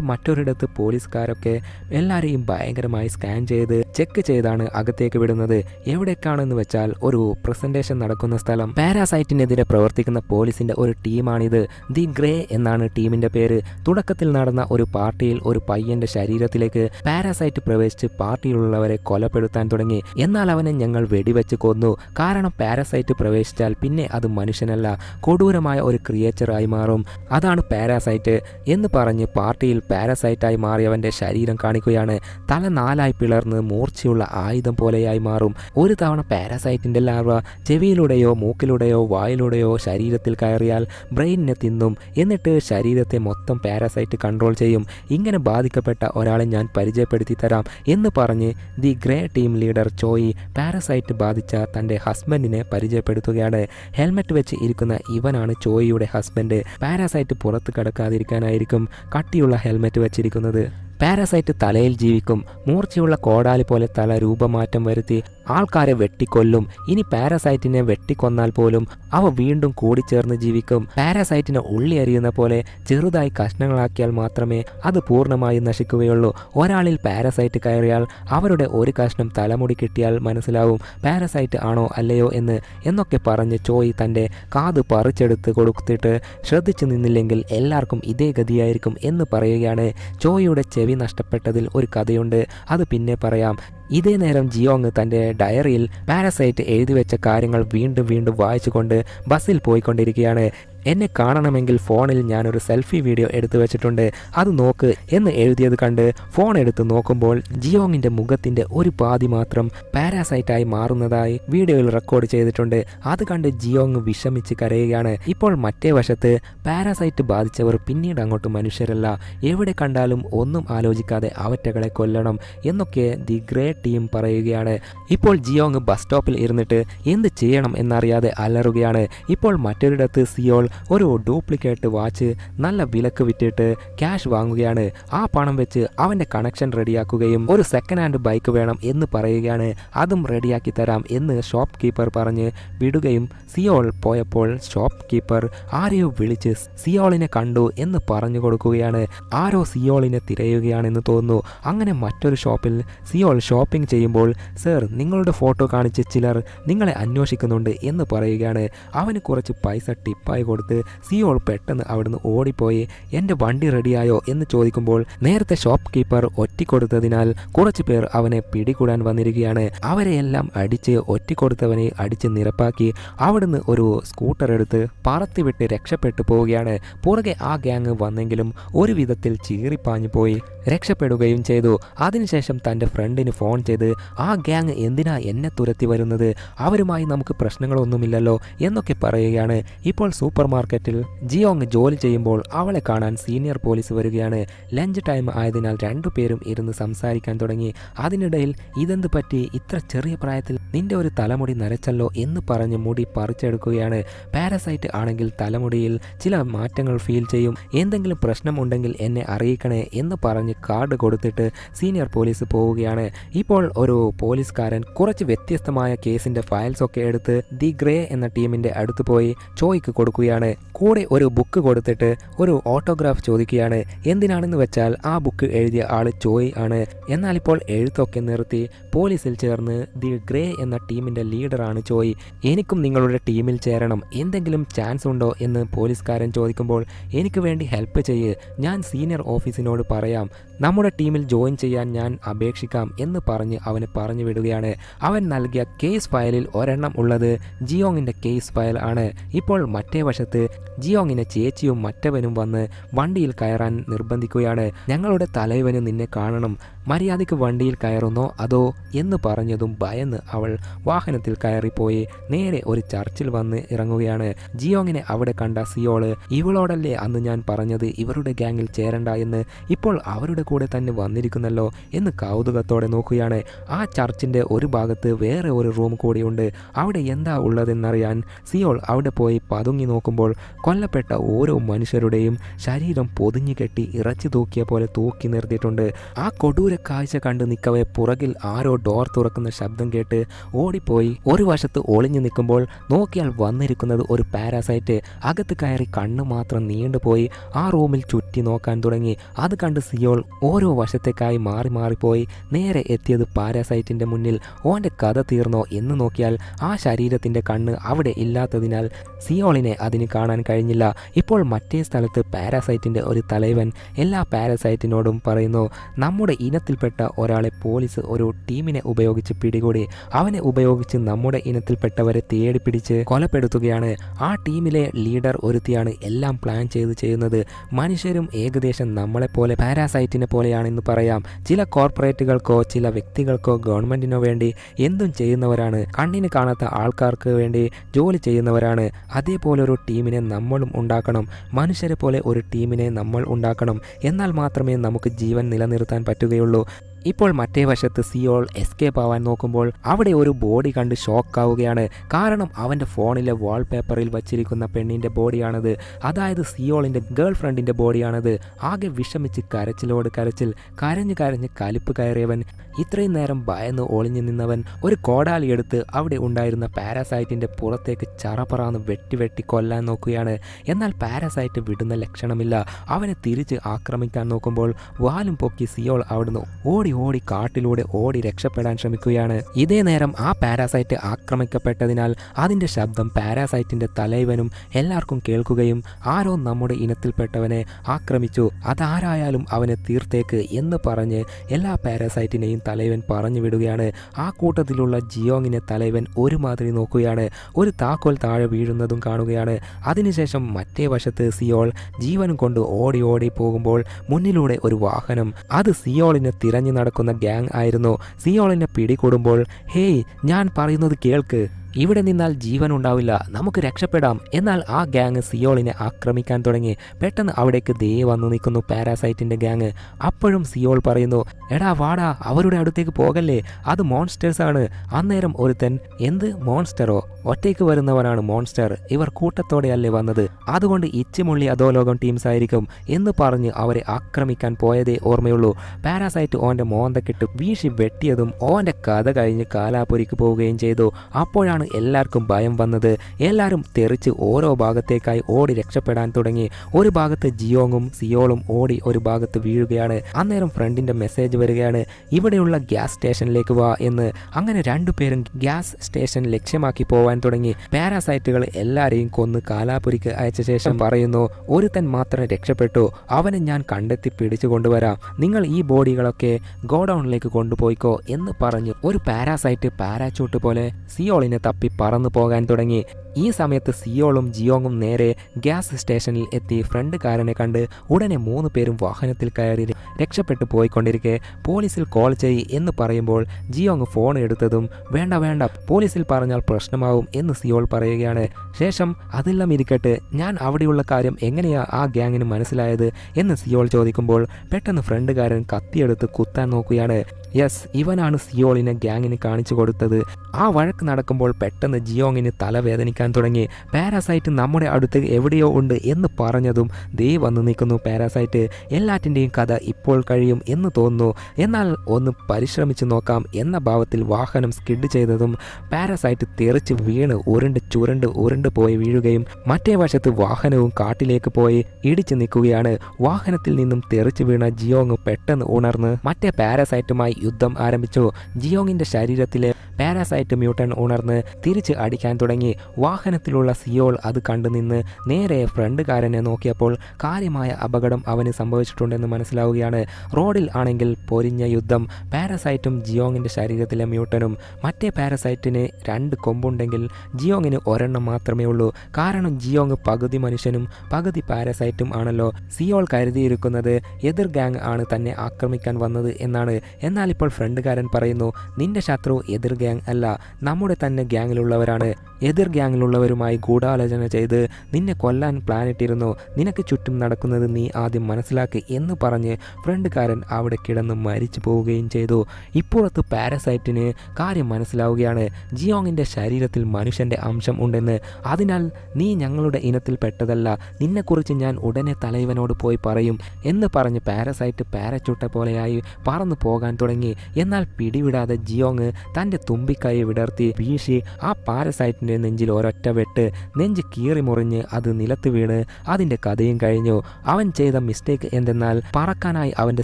മറ്റൊരിടത്ത് പോലീസുകാരൊക്കെ എല്ലാവരെയും ഭയങ്കരമായി സ്കാൻ ചെയ്ത് ചെക്ക് ചെയ്താണ് അകത്തേക്ക് വിടുന്നത്. എവിടേക്കാണെന്ന് വെച്ചാൽ ഒരു പ്രസന്റേഷൻ നടക്കുന്ന സ്ഥലം. പാരാസൈറ്റിനെതിരെ പ്രവർത്തിക്കുന്ന പോലീസിന്റെ ഒരു ടീമാണിത്. ദി ഗ്രേ എന്നാണ് ടീമിന്റെ പേര്. തുടക്കത്തിൽ നടന്ന ഒരു പാർട്ടിയിൽ ഒരു പയ്യന്റെ ശരീരത്തിലേക്ക് പാരാസൈറ്റ് പ്രവേശിച്ച് പാർട്ടിയിലുള്ളവരെ കൊലപ്പെടുത്താൻ തുടങ്ങി. എന്നാൽ അവനെ ഞങ്ങൾ വെടിവെച്ച് കൊന്നു. കാരണം പാരാസൈറ്റ് പ്രവേശിച്ചാൽ പിന്നെ അത് മനുഷ്യനല്ല കൊടൂരമായ ഒരു ക്രിയേച്ചറായി മാറും. അതാണ് പാരാസൈറ്റ് എന്ന് പറഞ്ഞ് പാർട്ടിയിൽ പാരാസൈറ്റായി മാറിയവന്റെ ശരീരം കാണിക്കുകയാണ്. തല നാലായി പിളർന്ന് മൂർച്ചയുള്ള ആയുധം പോലെയായി മാറും. ഒരു തവണ പാരാസൈറ്റിന്റെ ലാർവ ചെവിയിലൂടെയോ മൂക്കിലൂടെയോ വായിലൂടെയോ ശരീരത്തിൽ കയറിയാൽ ബ്രെയിനിനെ തിന്നും. എന്നിട്ട് ശരീരത്തെ മൊത്തം പാരാസൈറ്റ് കൺട്രോൾ ചെയ്യും. ഇങ്ങനെ ബാധിക്കപ്പെട്ട ഒരാളെ ഞാൻ പരിചയപ്പെടുത്തി തരാം എന്ന് പറഞ്ഞ് the grey team leader Choi parasite ബാധിച്ച തന്റെ ഹസ്ബൻഡിനെ പരിചയപ്പെടുത്തുകയാണ് ഹെൽമെറ്റ് വെച്ച് ഇരിക്കുന്ന ഇവനാണ് ചോയിയുടെ ഹസ്ബൻഡ് പാരാസൈറ്റ് പുറത്ത് കടക്കാതിരിക്കാനായിരിക്കും കട്ടിയുള്ള ഹെൽമെറ്റ് വെച്ചിരിക്കുന്നത്. പാരസൈറ്റ് തലയിൽ ജീവിക്കും. മൂർച്ചയുള്ള കോടാലി പോലെ തല രൂപമാറ്റം വരുത്തി ആൾക്കാരെ വെട്ടിക്കൊല്ലും. ഇനി പാരസൈറ്റിനെ വെട്ടിക്കൊന്നാൽ പോലും അവ വീണ്ടും കൂടിച്ചേർന്ന് ജീവിക്കും. പാരസൈറ്റിനെ ഉള്ളി എറിയുന്ന പോലെ ചെറുതായി കഷ്ണങ്ങളാക്കിയാൽ മാത്രമേ അത് പൂർണമായും നശിക്കുകയുള്ളൂ. ഒരാളിൽ പാരസൈറ്റ് കയറിയാൽ അവരുടെ ഒരു കഷ്ണം തലമുടി കിട്ടിയാൽ മനസ്സിലാവും പാരസൈറ്റ് ആണോ അല്ലയോ എന്ന് എന്നൊക്കെ പറഞ്ഞ് ചോയി തന്റെ കാത് പറിച്ചെടുത്ത് കൊടുത്തിട്ട് ശ്രദ്ധിച്ചു നിന്നില്ലെങ്കിൽ എല്ലാവർക്കും ഇതേ ഗതിയായിരിക്കും എന്ന് പറയുകയാണ് ചോയിയുടെ ചെവി ചെവി നഷ്ടപ്പെട്ടതിൽ ഒരു കഥയുണ്ട്. അത് പിന്നെ പറയാം. ഇതേ നേരം ജിയോങ് തന്റെ ഡയറിയിൽ പാരസൈറ്റ് എഴുതി വെച്ച കാര്യങ്ങൾ വീണ്ടും വീണ്ടും വായിച്ചുകൊണ്ട് ബസ്സിൽ പോയിക്കൊണ്ടിരിക്കുകയാണ്. എന്നെ കാണണമെങ്കിൽ ഫോണിൽ ഞാനൊരു സെൽഫി വീഡിയോ എടുത്തു വെച്ചിട്ടുണ്ട്. അത് നോക്ക് എന്ന് എഴുതിയത് കണ്ട് ഫോൺ എടുത്ത് നോക്കുമ്പോൾ ജിയോങ്ങിന്റെ മുഖത്തിന്റെ ഒരു പാതി മാത്രം പാരാസൈറ്റായി മാറുന്നതായി വീഡിയോയിൽ റെക്കോർഡ് ചെയ്തിട്ടുണ്ട്. അത് കണ്ട് ജിയോങ് വിഷമിച്ച് കരയുകയാണ്. ഇപ്പോൾ മറ്റേ വശത്ത് പാരാസൈറ്റ് ബാധിച്ചവർ പിന്നീട് അങ്ങോട്ട് മനുഷ്യരല്ല. എവിടെ കണ്ടാലും ഒന്നും ആലോചിക്കാതെ അവറ്റകളെ കൊല്ലണം എന്നൊക്കെ ദി ഗ്രേ ടീം പറയുകയാണ്. ഇപ്പോൾ ജിയോങ് ബസ് സ്റ്റോപ്പിൽ ഇരുന്നിട്ട് എന്ത് ചെയ്യണം എന്നറിയാതെ അലറുകയാണ്. ഇപ്പോൾ മറ്റൊരിടത്ത് സിയോൾ ഒരു ഡ്യൂപ്ലിക്കേറ്റ് വാച്ച് നല്ല വിലക്ക് വിറ്റിട്ട് ക്യാഷ് വാങ്ങുകയാണ്. ആ പണം വെച്ച് അവന്റെ കണക്ഷൻ റെഡിയാക്കുകയും ഒരു സെക്കൻഡ് ഹാൻഡ് ബൈക്ക് വേണം എന്ന് പറയുകയാണ്. അതും റെഡിയാക്കി തരാം എന്ന് ഷോപ്പ് കീപ്പർ പറഞ്ഞ് വിടുകയും സിയോൾ പോയപ്പോൾ ഷോപ്പ് കീപ്പർ ആരെയോ വിളിച്ച് സിയോളിനെ കണ്ടു എന്ന് പറഞ്ഞു കൊടുക്കുകയാണ്. ആരോ സിയോളിനെ തിരയുകയാണെന്ന് തോന്നുന്നു. അങ്ങനെ മറ്റൊരു ഷോപ്പിൽ സിയോൾ ഷോപ്പിംഗ് ചെയ്യുമ്പോൾ സർ നിങ്ങളുടെ ഫോട്ടോ കാണിച്ച് ചിലർ നിങ്ങളെ അന്വേഷിക്കുന്നുണ്ട് എന്ന് പറയുകയാണ്. അവന് കുറച്ച് പൈസ ടിപ്പായി കൊടുത്ത്. സിയോൾ പെട്ടെന്ന് അവിടുന്ന് ഓടിപ്പോയി എന്റെ വണ്ടി റെഡിയായോ? എന്ന് ചോദിക്കുമ്പോൾ നേരത്തെ ഷോപ്പ് കീപ്പർ ഒറ്റിക്കൊടുത്തതിനാൽ കുറച്ച് പേർ അവനെ പിടികൂടാൻ വന്നിരിക്കുകയാണ്. അവരെയെല്ലാം അടിച്ച് ഒറ്റിക്കൊടുത്തവനെ അടിച്ച് നിരപ്പാക്കി അവിടുന്ന് ഒരു സ്കൂട്ടർ എടുത്ത് പറത്തിവിട്ട് രക്ഷപ്പെട്ടു പോവുകയാണ്. പുറകെ ആ ഗ്യാങ് വന്നെങ്കിലും ഒരു വിധത്തിൽ ചീറിപ്പാഞ്ഞു പോയി രക്ഷപ്പെടുകയും ചെയ്തു. അതിനുശേഷം തന്റെ ഫ്രണ്ടിന് ഫോൺ ചെയ്ത് ആ ഗ്യാങ് എന്തിനാ എന്നെ തുരത്തി വരുന്നത്? അവരുമായി നമുക്ക് പ്രശ്നങ്ങളൊന്നുമില്ലല്ലോ എന്നൊക്കെ പറയുകയാണ്. ഇപ്പോൾ സൂപ്പർ മാർക്കറ്റിൽ ജിയോങ് ജോലി ചെയ്യുമ്പോൾ അവളെ കാണാൻ സീനിയർ പോലീസ് വരികയാണ്. ലഞ്ച് ടൈം ആയതിനാൽ രണ്ടുപേരും ഇരുന്ന് സംസാരിക്കാൻ തുടങ്ങി. അതിനിടയിൽ ഇതെന്ത് പറ്റി? ഇത്ര ചെറിയ പ്രായത്തിൽ നിന്റെ ഒരു തലമുടി നരച്ചല്ലോ എന്ന് പറഞ്ഞ് മുടി പറിച്ചെടുക്കുകയാണ്. പാരസൈറ്റ് ആണെങ്കിൽ തലമുടിയിൽ ചില മാറ്റങ്ങൾ ഫീൽ ചെയ്യും. എന്തെങ്കിലും പ്രശ്നം ഉണ്ടെങ്കിൽ എന്നെ അറിയിക്കണേ എന്ന് പറഞ്ഞ് കാർഡ് കൊടുത്തിട്ട് സീനിയർ പോലീസ് പോവുകയാണ്. ഇപ്പോൾ ഒരു പോലീസുകാരൻ കുറച്ച് വ്യത്യസ്തമായ കേസിന്റെ ഫയൽസ് ഒക്കെ എടുത്ത് ദി ഗ്രേ എന്ന ടീമിന്റെ അടുത്ത് പോയി ചോയ്ക്ക് കൊടുക്കുകയാണ്. കൂടെ ഒരു ബുക്ക് കൊടുത്തിട്ട് ഒരു ഓട്ടോഗ്രാഫ് ചോദിക്കുകയാണ്. എന്തിനാണെന്ന് വെച്ചാൽ ആ ബുക്ക് എഴുതിയ ആൾ ചോയ് ആണ്. എന്നാൽ ഇപ്പോൾ എഴുത്തൊക്കെ നിർത്തി പോലീസിൽ ചേർന്ന് ദി ഗ്രേ എന്ന ടീമിന്റെ ലീഡറാണ് ചോയ്. എനിക്കും നിങ്ങളുടെ ടീമിൽ ചേരണം. എന്തെങ്കിലും ചാൻസ് ഉണ്ടോ എന്ന് പോലീസുകാരൻ ചോദിക്കുമ്പോൾ എനിക്ക് വേണ്ടി ഹെൽപ്പ് ചെയ്യ്. ഞാൻ സീനിയർ ഓഫീസിനോട് പറയാം. നമ്മുടെ ടീമിൽ ജോയിൻ ചെയ്യാൻ ഞാൻ അപേക്ഷിക്കാം എന്ന് പറഞ്ഞ് അവന് പറഞ്ഞു വിടുകയാണ്. അവൻ നൽകിയ കേസ് ഫയലിൽ ഒരെണ്ണം ഉള്ളത് ജിയോങ്ങിന്റെ കേസ് ഫയൽ ആണ്. ഇപ്പോൾ മറ്റേ വശത്ത് ജിയോങ്ങിനെ ചേച്ചിയും മറ്റവനും വന്ന് വണ്ടിയിൽ കയറാൻ നിർബന്ധിക്കുകയാണ്. ഞങ്ങളുടെ തലവന് നിന്നെ കാണണം. മര്യാദയ്ക്ക് വണ്ടിയിൽ കയറുന്നോ അതോ എന്ന് പറഞ്ഞതും ഭയന്ന് അവൾ വാഹനത്തിൽ കയറിപ്പോയി. നേരെ ഒരു ചർച്ചിൽ വന്ന് ഇറങ്ങുകയാണ്. ജിയോങ്ങിനെ അവിടെ കണ്ട സിയോൾ ഇവളോടല്ലേ അന്ന് ഞാൻ പറഞ്ഞത് ഇവരുടെ ഗ്യാങ്ങിൽ ചേരണ്ട എന്ന്. ഇപ്പോൾ അവരുടെ കൂടെ തന്നെ വന്നിരിക്കുന്നല്ലോ എന്ന് കൗതുകത്തോടെ നോക്കുകയാണ്. ആ ചർച്ചിന്റെ ഒരു ഭാഗത്ത് വേറെ ഒരു റൂം കൂടിയുണ്ട്. അവിടെ എന്താ ഉള്ളതെന്നറിയാൻ സിയോൾ അവിടെ പോയി പതുങ്ങി നോക്കുമ്പോൾ കൊല്ലപ്പെട്ട ഓരോ മനുഷ്യരുടെയും ശരീരം പൊതിഞ്ഞു കെട്ടി ഇറച്ചി തൂക്കിയ പോലെ തൂക്കി നിർത്തിയിട്ടുണ്ട്. ആ കൊടൂര കാഴ്ച കണ്ട് നിൽക്കവേ പുറകിൽ ആരോ ഡോർ തുറക്കുന്ന ശബ്ദം കേട്ട് ഓടിപ്പോയി. ഒരു വശത്ത് ഒളിഞ്ഞു നിൽക്കുമ്പോൾ നോക്കിയാൽ വന്നിരിക്കുന്നത് ഒരു പാരാസൈറ്റ്. അകത്ത് കയറി കണ്ണ് മാത്രം നീണ്ടുപോയി ആ റൂമിൽ ചുറ്റി നോക്കാൻ തുടങ്ങി. അത് കണ്ട് സിയോൾ ഓരോ വശത്തേക്കായി മാറി മാറിപ്പോയി നേരെ എത്തിയത് പാരാസൈറ്റിന്റെ മുന്നിൽ ഓന്റെ കഥ തീർന്നോ എന്ന് നോക്കിയാൽ ആ ശരീരത്തിന്റെ കണ്ണ് അവിടെ ഇല്ലാത്തതിനാൽ സിയോളിനെ അതിന് കാണാൻ കഴിഞ്ഞില്ല. ഇപ്പോൾ മറ്റേ സ്ഥലത്ത് പാരാസൈറ്റിന്റെ ഒരു തലവൻ എല്ലാ പാരാസൈറ്റിനോടും പറയുന്നു നമ്മുടെ ഇനത്തിൽപ്പെട്ട ഒരാളെ പോലീസ് ഒരു ടീമിനെ ഉപയോഗിച്ച് പിടികൂടി. അവനെ ഉപയോഗിച്ച് നമ്മുടെ ഇനത്തിൽപ്പെട്ടവരെ തേടി പിടിച്ച് കൊലപ്പെടുത്തുകയാണ്. ആ ടീമിലെ ലീഡർ ഒരുത്തിയാണ് എല്ലാം പ്ലാൻ ചെയ്ത് ചെയ്യുന്നത്. മനുഷ്യരും ഏകദേശം നമ്മളെപ്പോലെ പാരാസൈറ്റിനെ പോലെയാണെന്ന് പറയാം. ചില കോർപ്പറേറ്റുകൾക്കോ ചില വ്യക്തികൾക്കോ ഗവൺമെന്റിനോ വേണ്ടി എന്തും ചെയ്യുന്നവരാണ്. കണ്ണിന് കാണാത്ത ആൾക്കാർക്ക് വേണ്ടി ജോലി ചെയ്യുന്നവരാണ്. അതേപോലെ ഒരു ടീമിനെ നമ്മളും ഉണ്ടാക്കണം. മനുഷ്യരെ പോലെ ഒരു ടീമിനെ നമ്മൾ ഉണ്ടാക്കണം. എന്നാൽ മാത്രമേ നമുക്ക് ജീവൻ നിലനിർത്താൻ പറ്റുകയുള്ളൂ. ഇപ്പോൾ മറ്റേ വശത്ത് സിയോൾ എസ്കേപ്പ് ആവാൻ നോക്കുമ്പോൾ അവിടെ ഒരു ബോഡി കണ്ട് ഷോക്കാവുകയാണ് കാരണം അവന്റെ ഫോണിലെ വാൾപേപ്പറിൽ വച്ചിരിക്കുന്ന പെണ്ണിന്റെ ബോഡിയാണത് അതായത് സിയോളിന്റെ ഗേൾ ഫ്രണ്ടിന്റെ ബോഡിയാണത് ആകെ വിഷമിച്ച് കരച്ചിലോട് കരച്ചിൽ കരഞ്ഞു കരഞ്ഞ് കലിപ്പ് കയറിയവൻ ഇത്രയും നേരം ഭയന്ന് ഒളിഞ്ഞു നിന്നവൻ ഒരു കോടാലി എടുത്ത് അവിടെ ഉണ്ടായിരുന്ന പാരാസൈറ്റിന്റെ പുറത്തേക്ക് ചറപറാന്ന് വെട്ടി വെട്ടി കൊല്ലാൻ നോക്കുകയാണ്. എന്നാൽ പാരാസൈറ്റ് വിടുന്ന ലക്ഷണമില്ല. അവനെ തിരിച്ച് ആക്രമിക്കാൻ നോക്കുമ്പോൾ വാലും പൊക്കി സിയോൾ അവിടുന്ന് ഓടി ഓടി ഓടി കാട്ടിലൂടെ ഓടി രക്ഷപ്പെടാൻ ശ്രമിക്കുകയാണ്. ഇതേ നേരം ആ പാരാസൈറ്റ് ആക്രമിക്കപ്പെട്ടതിനാൽ അതിന്റെ ശബ്ദം പാരാസൈറ്റിന്റെ തലൈവനും എല്ലാവർക്കും കേൾക്കുകയും ആരോ നമ്മുടെ ഇനത്തിൽപ്പെട്ടവനെ ആക്രമിച്ചു. അതാരായാലും അവനെ തീർത്തേക്ക് എന്ന് പറഞ്ഞ് എല്ലാ പാരാസൈറ്റിനെയും തലൈവൻ പറഞ്ഞു വിടുകയാണ്. ആ കൂട്ടത്തിലുള്ള ജിയോങ്ങിനെ തലൈവൻ ഒരുമാതിരി നോക്കുകയാണ്. ഒരു താക്കോൽ താഴെ വീഴുന്നതും കാണുകയാണ്. അതിനുശേഷം മറ്റേ വശത്ത് സിയോൾ ജീവനും കൊണ്ട് ഓടി ഓടി പോകുമ്പോൾ മുന്നിലൂടെ ഒരു വാഹനം അത് സിയോളിനെ തിരഞ്ഞു നടക്കുന്ന ഗ്യാങ് ആയിരുന്നു. സിയോളിനെ പിടികൂടുമ്പോൾ ഹേയ് ഞാൻ പറയുന്നത് കേൾക്ക്. ഇവിടെ നിന്നാൽ ജീവൻ ഉണ്ടാവില്ല നമുക്ക് രക്ഷപ്പെടാം. എന്നാൽ ആ ഗ്യാങ് സിയോളിനെ ആക്രമിക്കാൻ തുടങ്ങി. പെട്ടെന്ന് അവിടേക്ക് ദേ വന്നു നിൽക്കുന്നു പാരാസൈറ്റിന്റെ ഗ്യാങ് അപ്പോഴും സിയോൾ പറയുന്നു എടാ വാടാ അവരുടെ അടുത്തേക്ക് പോകല്ലേ? അത് മോൺസ്റ്റേഴ്സ് ആണ്. അന്നേരം ഒരുത്തൻ എന്ത് മോൺസ്റ്ററോ ഒറ്റയ്ക്ക് വരുന്നവനാണ് മോൺസ്റ്റർ ഇവർ കൂട്ടത്തോടെയല്ലേ വന്നത്? അതുകൊണ്ട് ഇച്ചിമുള്ളി അധോലോകം ടീംസ് ആയിരിക്കും. എന്ന് പറഞ്ഞ് അവരെ ആക്രമിക്കാൻ പോയതേ ഓർമ്മയുള്ളൂ. പാരാസൈറ്റ് ഓന്റെ മോന്തക്കിട്ട് വീശി വെട്ടിയതും ഓന്റെ കഥ കഴിഞ്ഞ് കാലാപുരിക്ക് പോവുകയും ചെയ്തു. അപ്പോഴാണ് എല്ലാവർക്കും ഭയം വന്നത്. എല്ലാവരും തെറിച്ച് ഓരോ ഭാഗത്തേക്കായി ഓടി രക്ഷപ്പെടാൻ തുടങ്ങി. ഒരു ഭാഗത്ത് ജിയോങ്ങും സിയോളും ഓടി ഒരു ഭാഗത്ത് വീഴുകയാണ്. അന്നേരം ഫ്രണ്ടിന്റെ മെസ്സേജ് വരികയാണ് ഇവിടെയുള്ള ഗ്യാസ് സ്റ്റേഷനിലേക്ക് വാ എന്ന്. അങ്ങനെ രണ്ടുപേരും ഗ്യാസ് സ്റ്റേഷൻ ലക്ഷ്യമാക്കി പോവാൻ തുടങ്ങി. പാരാസൈറ്റുകൾ എല്ലാരെയും കൊന്ന് കാലാപുരിക്ക് അയച്ച ശേഷം പറയുന്നു ഒരുത്തൻ മാത്രം രക്ഷപ്പെട്ടു. അവനെ ഞാൻ കണ്ടെത്തി പിടിച്ചു കൊണ്ടുവരാം. നിങ്ങൾ ഈ ബോഡികളൊക്കെ ഗോഡൌണിലേക്ക് കൊണ്ടുപോയിക്കോ എന്ന് പറഞ്ഞു ഒരു പാരാസൈറ്റ് പാരാച്ചൂട്ട് പോലെ സിയോളിനെ തപ്പി പറന്നു പോകാൻ തുടങ്ങി. ഈ സമയത്ത് സിയോളും ജിയോങ്ങും നേരെ ഗ്യാസ് സ്റ്റേഷനിൽ എത്തി ഫ്രണ്ട് കാരനെ കണ്ട് ഉടനെ മൂന്ന് പേരും വാഹനത്തിൽ കയറി രക്ഷപ്പെട്ടു പോയിക്കൊണ്ടിരിക്കെ. പോലീസിൽ കോൾ ചെയ് എന്ന് പറയുമ്പോൾ ജിയോങ് ഫോൺ എടുത്തതും വേണ്ട വേണ്ട പോലീസിൽ പറഞ്ഞാൽ പ്രശ്നമാവും എന്ന് സിയോൾ പറയുകയാണ്. ശേഷം അതെല്ലാം ഇരിക്കട്ടെ ഞാൻ അവിടെയുള്ള കാര്യം എങ്ങനെയാ ആ ഗ്യാങ്ങിന് മനസ്സിലായത് എന്ന് സിയോൾ ചോദിക്കുമ്പോൾ പെട്ടെന്ന് ഫ്രണ്ട് ഫ്രണ്ടുകാരൻ കത്തിയെടുത്ത് കുത്താൻ നോക്കുകയാണ്. യെസ് ഇവനാണ് സിയോളിനെ ഗ്യാങ്ങിന് കാണിച്ചു കൊടുത്തത്. ആ വഴക്ക് നടക്കുമ്പോൾ പെട്ടെന്ന് ജിയോങ്ങിന് തലവേദനിക്കാൻ തുടങ്ങി. പാരാസൈറ്റ് നമ്മുടെ അടുത്ത് എവിടെയോ ഉണ്ട് എന്ന് പറഞ്ഞതും ദേ വന്ന് നിൽക്കുന്നു പാരാസൈറ്റ്. എല്ലാറ്റിന്റെയും കഥ ഇപ്പോൾ കഴിയും എന്ന് തോന്നുന്നു. എന്നാൽ ഒന്ന് പരിശ്രമിച്ചു നോക്കാം എന്ന ഭാവത്തിൽ വാഹനം സ്കിഡ് ചെയ്തതും പാരാസൈറ്റ് തെറിച്ച് വീണ് ഉരുണ്ട് ചുരുണ്ട് ഉരുണ്ട് പോയി വീഴുകയും മറ്റേ വശത്ത് വാഹനവും കാട്ടിലേക്ക് പോയി ഇടിച്ചു നിൽക്കുകയാണ്. വാഹനത്തിൽ നിന്നും തെറിച്ച് വീണ ജിയോങ് പെട്ടെന്ന് ഉണർന്ന് മറ്റേ പാരാസൈറ്റുമായി യുദ്ധം ആരംഭിച്ചു. ജിയോങ്ങിന്റെ ശരീരത്തിലെ പാരാസൈറ്റ് മ്യൂട്ടൺ ഉണർന്ന് തിരിച്ച് അടിക്കാൻ തുടങ്ങി. വാഹനത്തിലുള്ള സിയോൾ അത് കണ്ടു നിന്ന് നേരെ ഫ്രണ്ടുകാരനെ നോക്കിയപ്പോൾ കാര്യമായ അപകടം അവന് സംഭവിച്ചിട്ടുണ്ടെന്ന് മനസ്സിലാവുകയാണ്. റോഡിൽ ആണെങ്കിൽ പൊരിഞ്ഞ യുദ്ധം പാരസൈറ്റും ജിയോങ്ങിന്റെ ശരീരത്തിലെ മ്യൂട്ടനും മറ്റേ പാരസൈറ്റിന് രണ്ട് കൊമ്പുണ്ടെങ്കിൽ ജിയോങ്ങിന് ഒരെണ്ണം മാത്രമേ ഉള്ളൂ. കാരണം ജിയോങ് പകുതി മനുഷ്യനും പകുതി പാരസൈറ്റും ആണല്ലോ. സിയോൾ കരുതിയിരിക്കുന്നത് എതിർ ഗാങ് ആണ് തന്നെ ആക്രമിക്കാൻ വന്നത് എന്നാണ്. എന്നാൽ ഇപ്പോൾ ഫ്രണ്ടുകാരൻ പറയുന്നു നിന്റെ ശത്രു എതിർ ഗ്യാങ് അല്ല നമ്മുടെ തന്നെ ഗ്യാങ്ങിലുള്ളവരാണ് എതിർ ഗ്യാങ്ങിലുള്ളവരുമായി ഗൂഢാലോചന ചെയ്ത് നിന്നെ കൊല്ലാൻ പ്ലാനിട്ടിരുന്നു നിനക്ക് ചുറ്റും നടക്കുന്നത് നീ ആദ്യം മനസ്സിലാക്കി എന്ന് പറഞ്ഞ് ഫ്രണ്ട്കാരൻ അവിടെ കിടന്ന് മരിച്ചു പോവുകയും ചെയ്തു. ഇപ്പുറത്ത് പാരസൈറ്റിന് കാര്യം മനസ്സിലാവുകയാണ്. ജിയോങ്ങിന്റെ ശരീരത്തിൽ മനുഷ്യന്റെ അംശം ഉണ്ടെന്ന്. അതിനാൽ നീ ഞങ്ങളുടെ ഇനത്തിൽ പെട്ടതല്ല. നിന്നെക്കുറിച്ച് ഞാൻ ഉടനെ തലൈവനോട് പോയി പറയും എന്ന് പറഞ്ഞ് പാരസൈറ്റ് പാരച്ചുട്ട പോലെയായി പറന്നു പോകാൻ തുടങ്ങി. എന്നാൽ പിടിവിടാതെ ജിയോങ് തന്റെ തുമ്പിക്കൈ വിടർത്തി വീശി ആ പാരസൈറ്റിന്റെ നെഞ്ചിൽ ഒരൊറ്റ വെട്ട് നെഞ്ച് കീറി മുറിഞ്ഞ് അത് നിലത്ത് വീണ് അതിന്റെ കഥയും കഴിഞ്ഞു. അവൻ ചെയ്ത മിസ്റ്റേക്ക് എന്തെന്നാൽ പറക്കാനായി അവന്റെ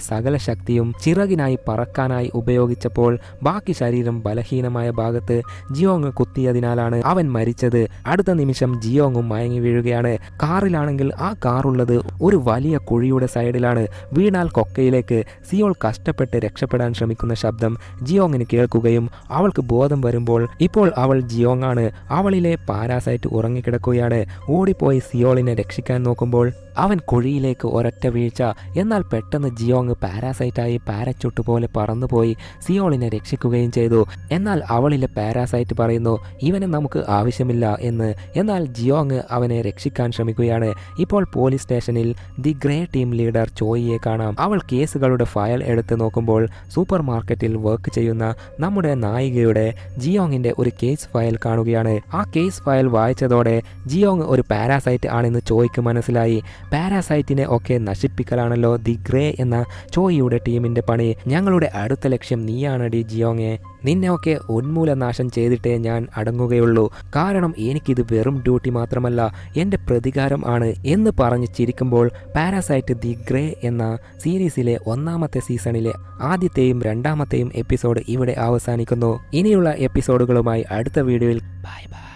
സകല ശക്തിയും ചിറകിനായി പറക്കാനായി ഉപയോഗിച്ചപ്പോൾ ബാക്കി ശരീരം ബലഹീനമായ ഭാഗത്ത് ജിയോങ് കുത്തിയതിനാലാണ് അവൻ മരിച്ചത്. അടുത്ത നിമിഷം ജിയോങ്ങും മയങ്ങി വീഴുകയാണ്. കാറിലാണെങ്കിൽ ആ കാറുള്ളത് ഒരു വലിയ കുഴിയുടെ സൈഡിലാണ്. വീണാൽ കൊക്കയിലേക്ക്. സിയോൾ കഷ്ടപ്പെട്ട് രക്ഷപ്പെടാൻ ശ്രമിക്കുന്ന ശബ്ദം ജിയോങ്ങിന് കേൾക്കുകയും അവൾക്ക് ബോധം വരുമ്പോൾ ഇപ്പോൾ അവൾ ജിയോങ് ആണ് അവളിലെ പാരാസൈറ്റ് ഉറങ്ങിക്കിടക്കുകയാണ്. ഓടിപ്പോയി സിയോളിനെ രക്ഷിക്കാൻ നോക്കുമ്പോൾ അവൻ കുഴിയിലേക്ക് ഒരൊറ്റ വീഴ്ച. എന്നാൽ പെട്ടെന്ന് ജിയോങ് പാരാസൈറ്റായി പാരച്യൂട്ട് പോലെ പറന്നുപോയി സിയോളിനെ രക്ഷിക്കുകയും ചെയ്തു. എന്നാൽ അവളിലെ പാരാസൈറ്റ് പറയുന്നു ഇവനെ നമുക്ക് ആവശ്യമില്ല എന്ന്. എന്നാൽ ജിയോങ് അവനെ രക്ഷിക്കാൻ ശ്രമിക്കുകയാണ്. ഇപ്പോൾ പോലീസ് സ്റ്റേഷനിൽ ദി ഗ്രേ ടീം ലീഡർ ചോയിയെ കാണാം. അവൾ കേസുകളുടെ ഫയൽ എടുത്ത് നോക്കുമ്പോൾ സൂപ്പർ മാർക്കറ്റിൽ വർക്ക് ചെയ്യുന്ന നമ്മുടെ നായികയുടെ ജിയോങ്ങിന്റെ ഒരു കേസ് ഫയൽ കാണുകയാണ്. ആ കേസ് ഫയൽ വായിച്ചതോടെ ജിയോങ് ഒരു പാരാസൈറ്റ് ആണെന്ന് ചോയ്ക്ക് മനസ്സിലായി. പാരാസൈറ്റിനെ ഒക്കെ നശിപ്പിക്കലാണല്ലോ ദി ഗ്രേ എന്ന ചോയിയുടെ ടീമിന്റെ പണി. ഞങ്ങളുടെ അടുത്ത ലക്ഷ്യം നീയാണ് നീയാണടി ജിയോങ്ങെ. നിന്നെയൊക്കെ ഉന്മൂലനാശം ചെയ്തിട്ടേ ഞാൻ അടങ്ങുകയുള്ളൂ. കാരണം എനിക്കിത് വെറും ഡ്യൂട്ടി മാത്രമല്ല എന്റെ പ്രതികാരം ആണ് എന്ന് പറഞ്ഞ് ചിരിക്കുമ്പോൾ പാരാസൈറ്റ് ദി ഗ്രേ എന്ന സീരീസിലെ ഒന്നാമത്തെ സീസണിലെ ആദ്യത്തെയും രണ്ടാമത്തെയും എപ്പിസോഡ് ഇവിടെ അവസാനിക്കുന്നു. ഇനിയുള്ള എപ്പിസോഡുകളുമായി അടുത്ത വീഡിയോയിൽ ബൈ ബൈ.